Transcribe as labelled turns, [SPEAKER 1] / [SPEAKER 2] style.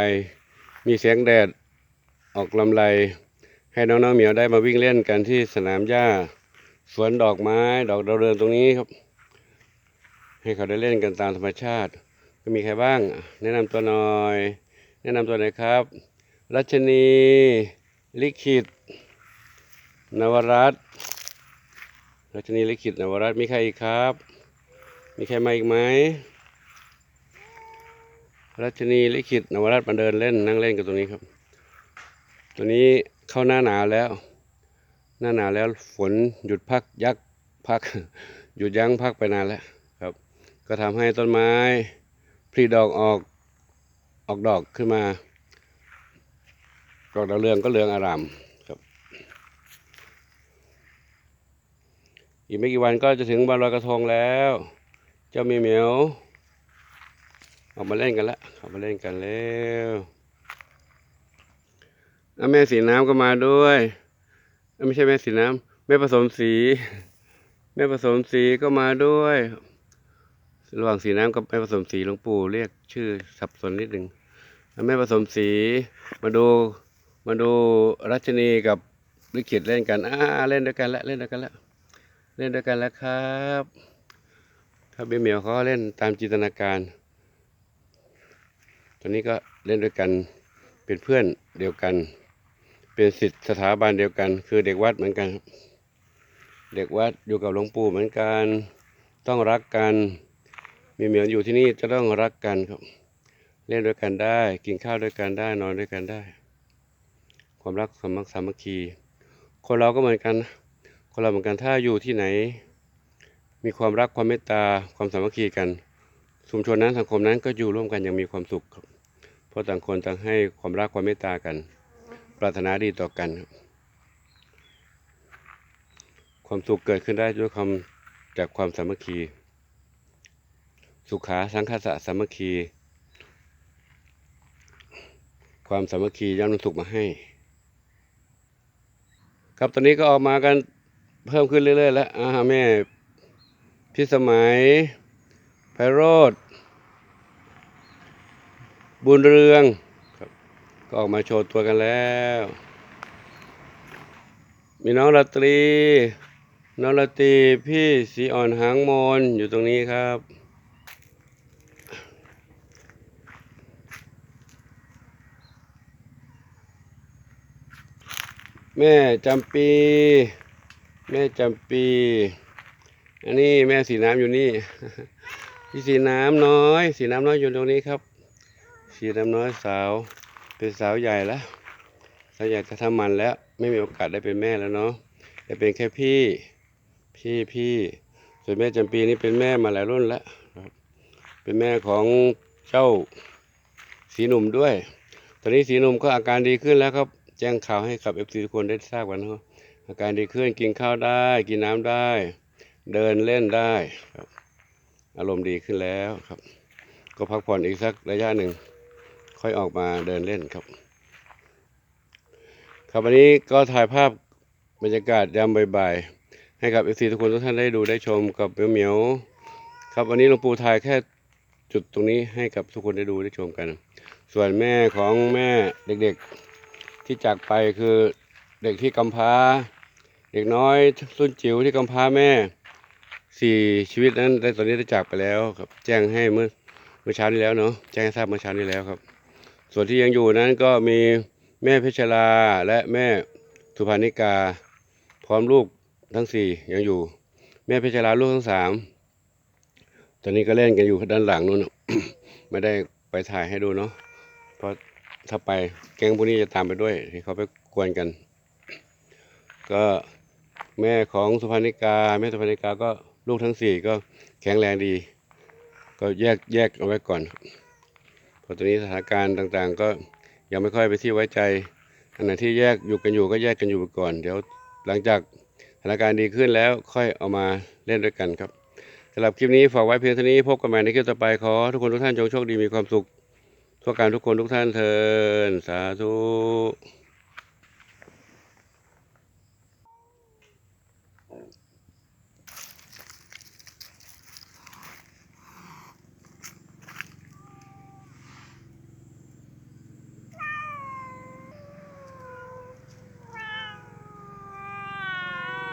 [SPEAKER 1] ไปมีเสียงแดดออกลำไร ให้น้องๆเหมียวได้มาวิ่งเล่นกันที่สนามหญ้า สวนดอกไม้ดอกดาวเรืองตรงนี้ครับ ให้เขาได้เล่นกันตามธรรมชาติ ก็มีใครบ้าง แนะนำตัวหน่อย แนะนำตัวหน่อยครับ รัชนี ลิขิต นวรัตน์รัชนีลิขิตนวรัตน์มีใครอีกครับ มีใครมาอีกไหม รัชนีลิขิตนวรัตน์มาเดินเล่นนั่งเล่นกันตรงนี้ครับ ตัวนี้เข้าหน้าหนาวแล้ว หน้าหนาวแล้วฝนหยุดพักยักพัก หยุดยั้งพักไปนานแล้วครับ ก็ทำให้ต้นไม้ผลิดอกออกออกดอกขึ้นมา ดอกดาวเรืองก็เรืองอารามครับ อีกไม่กี่วันก็จะถึงวันลอยกระทงแล้ว เจ้าเมียเหมียว ออกมาเล่นกันละออกมาเล่นกันแล้วแล้วแม่สีน้ำก็มาด้วยเอ้ยไม่ใช่แม่สีน้ำแม่ผสมสี แม่ผสมสีก็มาด้วย ระหว่างสีน้ำกับแม่ผสมสีหลวงปู่เรียกชื่อสับสนนิดหนึ่งแล้วแม่ผสมสีมาดูมาดูรัชนีกับลิขิตเล่นกันอ่าเล่นด้วยกันแล้วเล่นด้วยกันแล้วเล่นด้วยกันแล้วครับครับเบยเหมียวเขาเล่นตามจินตนาการ อนนี้ก็เล่นด้วยกันเป็นเพื่อนเดียวกัน เป็นสิทธิสถาบันเดียวกัน คือเด็กวัดเหมือนกัน เด็กวัดอยู่กับหลวงปู่เหมือนกัน ต้องรักกันมีเหมียวอยู่ที่นี่จะต้องรักกันครับ เล่นด้วยกันได้ กินข้าวด้วยกันได้นอนด้วยกันได้ ความรักสามัคสามัคคี คนเราก็เหมือนกัน คนเราเหมือนกันถ้าอยู่ที่ไหน มีความรักความเมตตาความสามัคคีกันชุมชนนั้นสังคมนั้นก็อยู่ร่วมกันอย่างมีความสุขครับ เพราะต่างคนต่างให้ความรักความเมตตากัน ปรารถนาดีต่อกัน ความสุขเกิดขึ้นได้ด้วยความจากความสามัคคี สุขาสังคสะสามัคคี ความสามัคคีย่อมนำสุขมาให้ ครับตอนนี้ก็ออกมากันเพิ่มขึ้นเรื่อยๆแล้วอาแม่พิสมัยไพโรธ บุญเรืองครับก็ออกมาโชว์ตัวกันแล้ว มีน้องราตรี น้องราตรีพี่สีอ่อนหางมนอยู่ตรงนี้ครับแม่จำปี แม่จำปี อันนี้แม่สีน้ำอยู่นี่พี่สีน้ำน้อย สีน้ำน้อยอยู่ตรงนี้ครับ สีน้ำน้อยสาว เป็นสาวใหญ่แล้วสาวใหญ่จะทำมันแล้ว ไม่มีโอกาสได้เป็นแม่แล้วเนาะได้เป็นแค่พี่ พี่พี่ส่วนแม่จำปีนี่เป็นแม่มาหลายรุ่นแล้วเป็นแม่ของเจ้าสีหนุ่มด้วย ตอนนี้สีหนุ่มก็อาการดีขึ้นแล้วครับ แจ้งข่าวให้กับเอฟซีทุกคนได้ทราบกันนะครับอาการดีขึ้นกินข้าวได้ กินน้ำได้ เดินเล่นได้ครับ อารมณ์ดีขึ้นแล้วครับ ก็พักผ่อนอีกสักระยะหนึ่ง ค่อยออกมาเดินเล่นครับ ครับวันนี้ก็ถ่ายภาพบรรยากาศยามบ่ายๆให้กับเอฟซีทุกคนทุกท่านได้ดูได้ชมกับเหมียวๆครับวันนี้หลวงปู่ถ่ายแค่จุดตรงนี้ให้กับทุกคนได้ดูได้ชมกัน ส่วนแม่ของแม่เด็กๆที่จากไปคือเด็กที่กำพร้า เด็กน้อยรุ่นจิ๋วที่กำพร้าแม่สี่ชีวิตนั้นได้ตอนนี้ได้จากไปแล้วครับ แจ้งให้เมื่อเมื่อเช้านี้แล้วเนาะแจ้งให้ทราบเมื่อเช้านี้แล้วครับ ส่วนที่ยังอยู่นั้นก็มีแม่เพชรลาและแม่สุภานิกา พร้อมลูกทั้งสี่ยังอยู่ แม่เพชรลาลูกทั้งสามตอนนี้ก็เล่นกันอยู่ด้านหลังนู้นไม่ได้ไปถ่ายให้ดูเนาะเพราะถ้าไปแก๊งพวกนี้จะตามไปด้วยที่เขาไปกวนกัน ก็แม่ของสุภานิกา แม่สุภานิกาก็ลูกทั้งสี่ก็แข็งแรงดี ก็แยกแยกเอาไว้ก่อน พอตอนนี้สถานการณ์ต่างๆ ก็ยังไม่ค่อยไปที่ไว้ใจอันไหนที่แยกอยู่กันอยู่ก็แยกกันอยู่ไปก่อน เดี๋ยวหลังจากสถานการณ์ดีขึ้นแล้วค่อยเอามาเล่นด้วยกันครับสำหรับคลิปนี้ฝากไว้เพียงเท่านี้พบกันใหม่ในคลิปต่อไปขอทุกคนทุกท่านจงโชคดีมีความสุขทั่วการทุกคนทุกท่านเทินสาธุ